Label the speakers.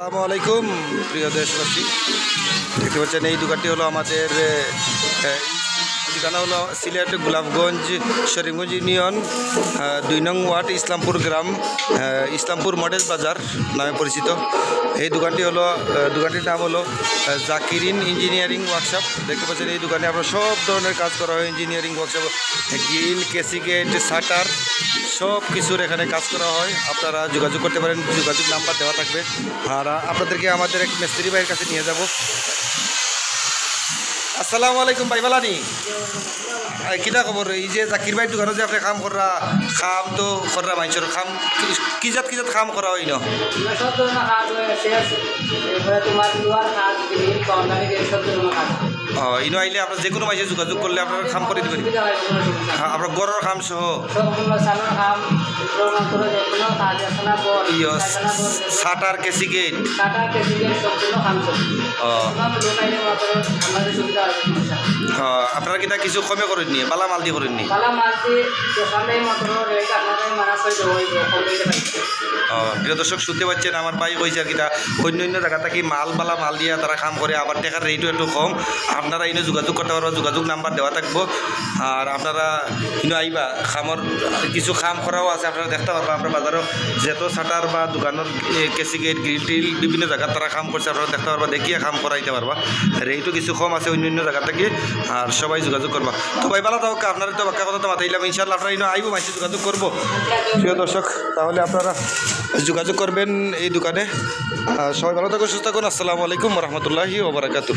Speaker 1: আসসালামু আলাইকুম প্রিয় দেশবাসী। দেখতে পাচ্ছেন এই দোকানটি হলো আমাদের ঠিকানা হলো সিলেট গোলাপগঞ্জ শরীফগঞ্জ ইউনিয়ন দুই নং ওয়ার্ড ইসলামপুর গ্রাম ইসলামপুর মডেল বাজার নামে পরিচিত। এই দোকানটি হলো দোকানটির নাম হলো জাকিরিন ইঞ্জিনিয়ারিং ওয়ার্কশপ। দেখতে পাচ্ছেন এই দোকানে আপনার সব ধরনের কাজ করা হয়, ইঞ্জিনিয়ারিং ওয়ার্কশপ গিল কেসিগেট শাটার, সব কিছুর এখানে কাজ করা হয়। আপনারা যোগাযোগ করতে পারেন, যোগাযোগ নাম্বার দেওয়া থাকবে। আর আপনাদেরকে আমাদের এক মিস্ত্রি ভাইয়ের কাছে নিয়ে যাব। আসসালামু আলাইকুম ভাই বালানি কিনা খবর? এই যে জাকির ভাই দোকানে যে আপনি কাম করা, খাম তো করা মাইছর খাম কি জাত কি জাত কাম করা হয় ন?
Speaker 2: তোমার
Speaker 1: ইনো আইলে আপনার যে কোনো মাইসে যোগাযোগ করলে আপনারা খাম করে দেবেন
Speaker 2: হয়
Speaker 1: হ্যাঁ, আপনার গড়ের সহ।
Speaker 2: কাম প্রমান্তর যে কোনো কাজ আছে না বল কারখানা বল
Speaker 1: শাটার কেসি গেট।
Speaker 2: কাম
Speaker 1: হ্যাঁ, আপনারা কিনা কিছু কমে করেন নি? বালা মাল দিয়ে করেন নি? প্রিয় দর্শক, শুনতে পাচ্ছেন আমার ভাই কইছে আর অন্য অন্য জায়গা থেকে মাল বালা মাল দিয়া তারা কাম করে, আবার টাকার রেটও একটু কম। আপনারা এনে যোগাযোগ করতে পারবেন যোগাযোগ নাম্বার দেওয়া থাকব। আর আপনারা ইনো আইবা, খামর, কিছু খাম করাও আছে, আপনারা দেখতে পারবেন আপনার বাজারও যেত শাটার বা দোকানের কেসি গেট, গ্রিল টিল, বিভিন্ন জায়গায় তারা কাম করছে, আপনারা দেখতে পারবা, দেখিয়ে কাম করাইতে পারবা। রেটও কিছু কম আছে অন্য অন্য জায়গা থেকে, আর সবাই যোগাযোগ করবা। তো ভাই বালা তাও আপনারা তো বাক্কা কথা তো মাথাইলাম ইনশাল্লাহ আপনারা ইনো আইবো মাইসে যোগাযোগ করব। প্রিয় দর্শক, তাহলে আপনারা যোগাযোগ করবেন এই দোকানে। সবাই ভালো থাকুন সুস্থ থাকুন। আসসালামু আলাইকুম রহমতুল্লাহি ওবরাকাতু